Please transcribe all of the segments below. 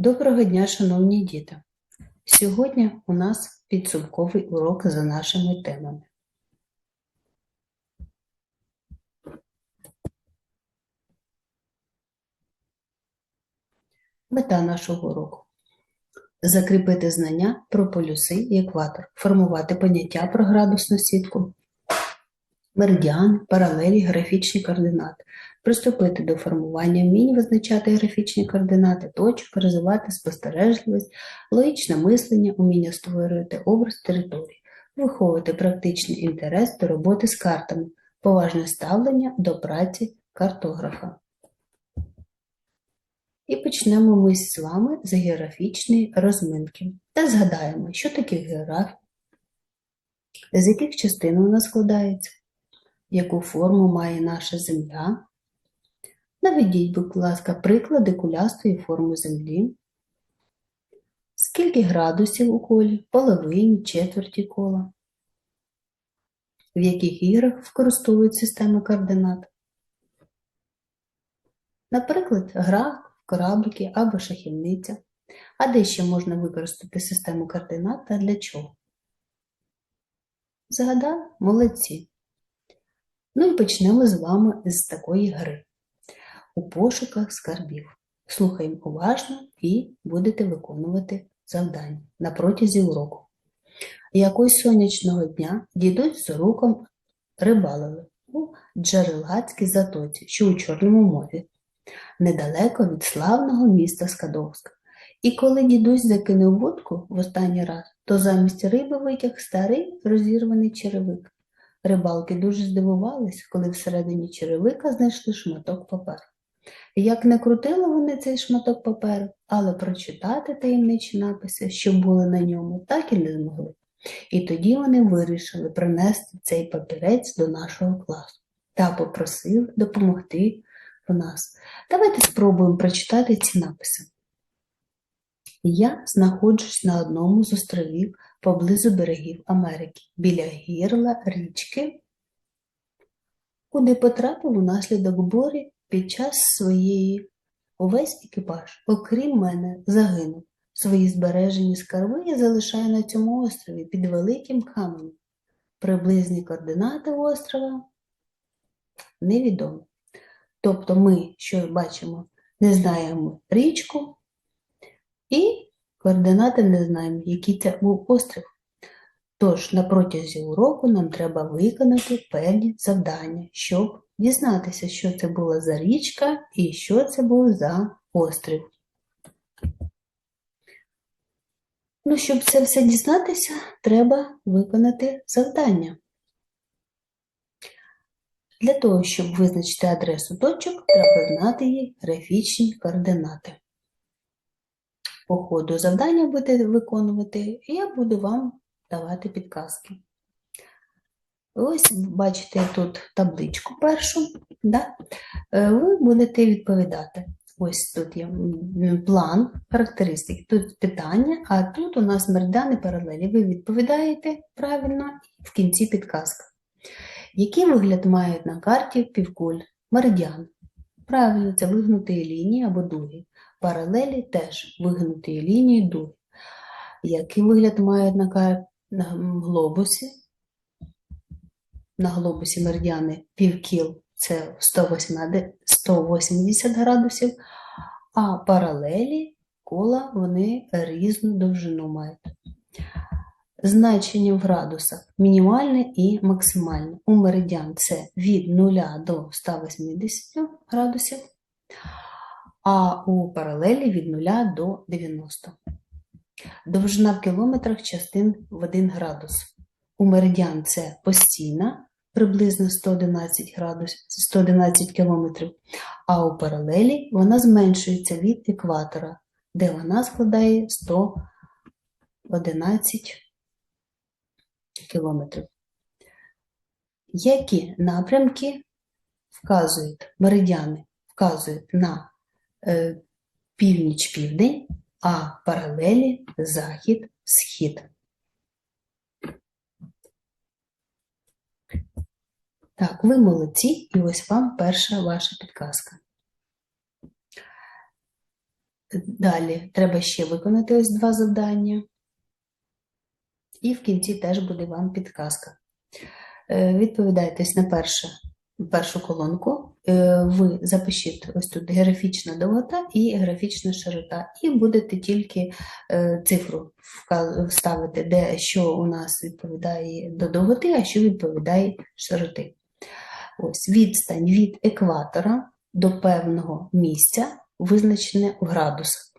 Доброго дня, шановні діти! Сьогодні у нас підсумковий урок за нашими темами. Мета нашого уроку закріпити знання про полюси і екватор, формувати поняття про градусну сітку, меридіани, паралелі, графічні координати, приступити до формування вмінь визначати графічні координати, точок, розвивати спостережливість, логічне мислення, уміння створювати образ території, виховувати практичний інтерес до роботи з картами, поважне ставлення до праці картографа. І почнемо ми з вами з географічної розминки. Та згадаємо, що таке географія, з яких частин вона складається, яку форму має наша Земля. Наведіть, будь ласка, приклади кулястої форми Землі. Скільки градусів у колі, половині, четверті кола? В яких іграх використовують системи координат? Наприклад, гра кораблики або шахівниця. А де ще можна використати систему координат та для чого? Згадали? Молодці. Ну і почнемо з вами з такої гри. У пошуках скарбів. Слухаємо уважно і будете виконувати завдання на протязі уроку. Якось сонячного дня дідусь з руком рибалили у Джерелгацькій затоці, що у Чорному морі, недалеко від славного міста Скадовська. І коли дідусь закинув вудку в останній раз, то замість риби витяг старий розірваний черевик. Рибалки дуже здивувались, коли всередині черевика знайшли шматок паперу. Як не крутили вони цей шматок паперу, але прочитати таємничі написи, що були на ньому, так і не змогли. І тоді вони вирішили принести цей папірець до нашого класу та попросили допомогти в нас. Давайте спробуємо прочитати ці написи. Я знаходжусь на одному з островів поблизу берегів Америки, біля гірла річки, куди потрапив унаслідок бурі під час своєї увесь екіпаж, окрім мене, загинув. Свої збережені скарби я залишаю на цьому острові під великим каменем. Приблизні координати острова невідомі. Тобто ми, що бачимо, не знаємо річку і координати не знаємо, який це був острів. Тож на протязі уроку нам треба виконати певні завдання, щоб дізнатися, що це була за річка і що це був за острів. Ну, щоб це все дізнатися, треба виконати завдання. Для того, щоб визначити адресу точок, треба знати її графічні координати. По ходу завдання будете виконувати, і я буду вам давати підказки. Ось бачите тут табличку першу, да? Е, ви будете відповідати. Ось тут є план, характеристики, тут питання, а тут у нас меридіани паралелі. Ви відповідаєте правильно в кінці підказка. Який вигляд мають на карті півкуль? Меридіан. Правильно, це вигнуті лінії або дуги. Паралелі теж вигнуті лінії дуги. Який вигляд мають на, кар... на глобусі? На глобусі меридіани півкіл це 180 градусів, а паралелі кола вони різну довжину мають. Значення в градусах мінімальне і максимальне. У меридіан це від 0 до 180 градусів, а у паралелі від 0 до 90. Довжина в кілометрах частин в 1 градус. У меридіан це постійна, приблизно 111 градусів, 111 кілометрів, а у паралелі вона зменшується від екватора, де вона складає 111 кілометрів. Які напрямки вказують меридіани, вказують на е, північ-південь, а паралелі захід-схід. Так, ви молодці, і ось вам перша ваша підказка. Далі треба ще виконати ось два завдання. І в кінці теж буде вам підказка. Е, Відповідайтесь на перше, першу колонку. Е, Ви запишіть ось тут графічна довгота і графічна широта, і будете тільки е, цифру вставити, де що у нас відповідає до довготи, а що відповідає широти. Ось відстань від екватора до певного місця визначене в градусах.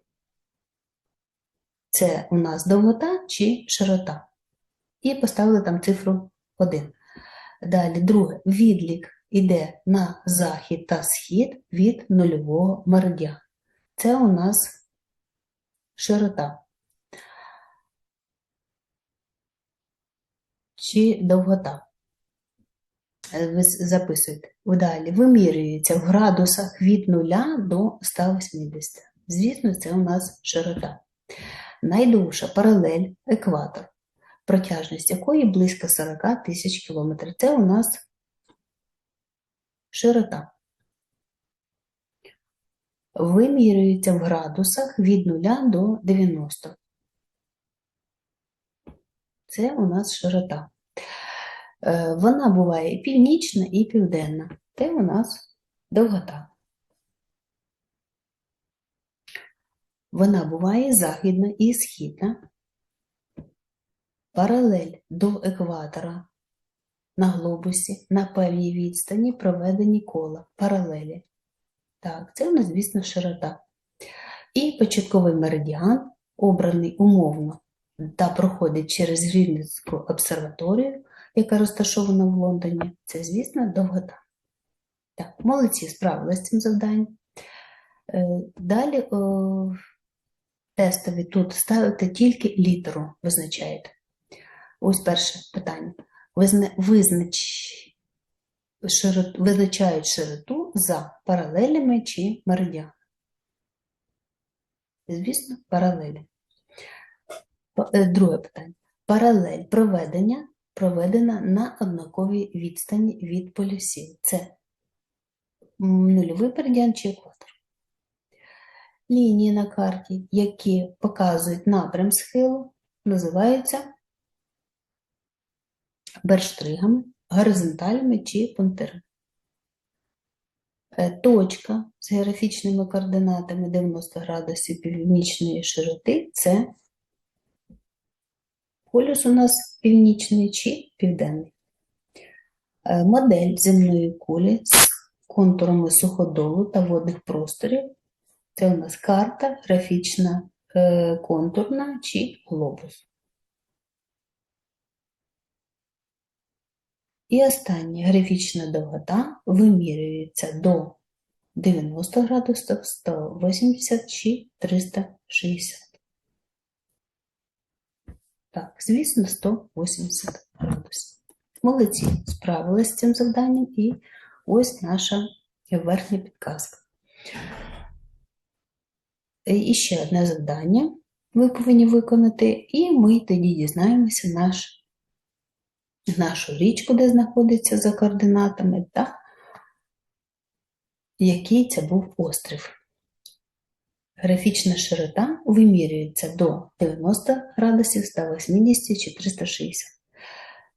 Це у нас довгота чи широта. І поставили там цифру 1. Далі, друге, відлік іде на захід та схід від нульового меридіану. Це у нас широта. Чи довгота. Е, Ви записуєте. Далі вимірюється в градусах від 0 до 180. Звісно, це у нас широта. Найдовша паралель екватор, протяжність якої близько 40 тисяч кілометрів. Це у нас широта. Вимірюється в градусах від 0 до 90. Це у нас широта. Е, Вона буває і північна, і південна. Це у нас довгота. Вона буває західна і східна. Паралель до екватора на глобусі на певній відстані проведені кола паралелі. Так, це у нас, звісно, широта. І початковий меридіан, обраний умовно та проходить через Рівненську обсерваторію, яка розташована в Лондоні, це, звісно, довгота. Так, молодці, справилися з цим завданням. Е, Далі о, тестові тут ставите тільки літеру, визначаєте. Ось перше питання. Визна- Визнач... широт- Визначають широту за паралелями чи меридіанами. Звісно, паралелі. Е, Друге питання. Паралель проведення проведена на однаковій відстані від полюсів. Це нульовий меридіан чи екватор. Лінії на карті, які показують напрям схилу, називаються берштригами, горизонталями чи пунктирами. Е, Точка з географічними координатами 90 градусів північної широти це полюс у нас північний чи південний. Е, Модель земної кулі з контурами суходолу та водних просторів це у нас карта, графічна, е, контурна чи глобус. І останнє графічна довгота вимірюється до 90 градусів, 180 чи 360. Так, звісно, 180 градусів. Молодці, справилися з цим завданням і ось наша верхня підказка. І ще одне завдання ви повинні виконати, і ми тоді дізнаємося наш нашу річку, де знаходиться за координатами, та який це був острів. Графічна широта вимірюється до 90 градусів, 180 чи 360.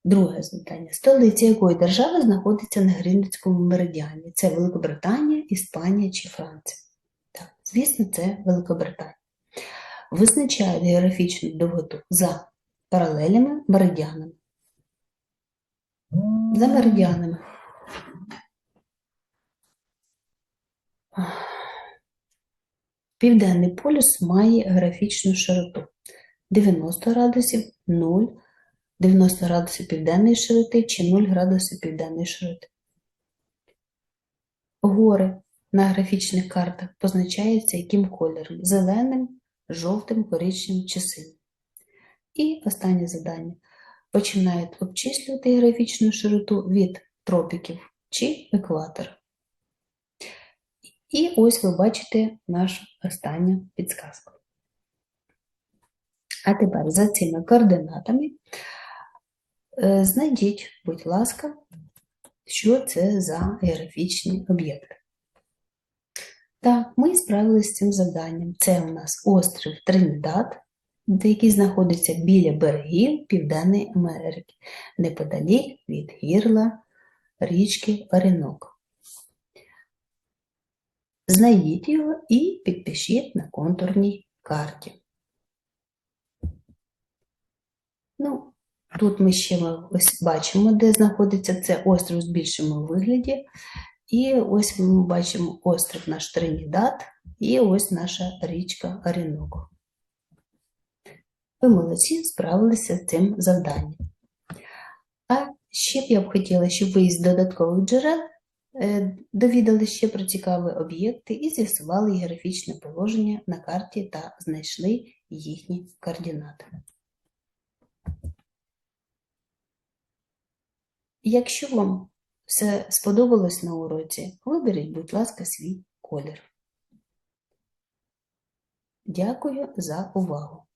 Друге завдання. Столиця якої держави знаходиться на Грінвічському меридіані? Це Великобританія, Іспанія чи Франція? Так, звісно, це Великобританія. Визначають географічну довготу за паралелями меридіанами. За меридіанами. Південний полюс має графічну широту 90 градусів 0, 90 градусів південної широти чи 0 градусів південної широти. Гори на графічних картах позначаються яким кольором? Зеленим, жовтим, коричневим чи синім. І останнє завдання. Починають обчислювати графічну широту від тропіків чи екватора. І ось ви бачите нашу останню підсказку. А тепер за цими координатами е, знайдіть, будь ласка, що це за географічні об'єкти. Так, ми справилися з цим завданням. Це у нас острів Тринідад, який знаходиться біля берегів Південної Америки, неподалік від гірла річки Оринок. Знайдіть його і підпишіть на контурній карті. Ну, тут ми ще ось бачимо, де знаходиться це острів в збільшеному вигляді. І ось ми бачимо острів наш Тринідад і ось наша річка Орінок. Ви молодці, справилися з цим завданням. А ще б я б хотіла, щоб ви із додаткових джерел довідали ще про цікаві об'єкти і з'ясували географічне положення на карті та знайшли їхні координати. Якщо вам все сподобалось на уроці, виберіть, будь ласка, свій колір. Дякую за увагу!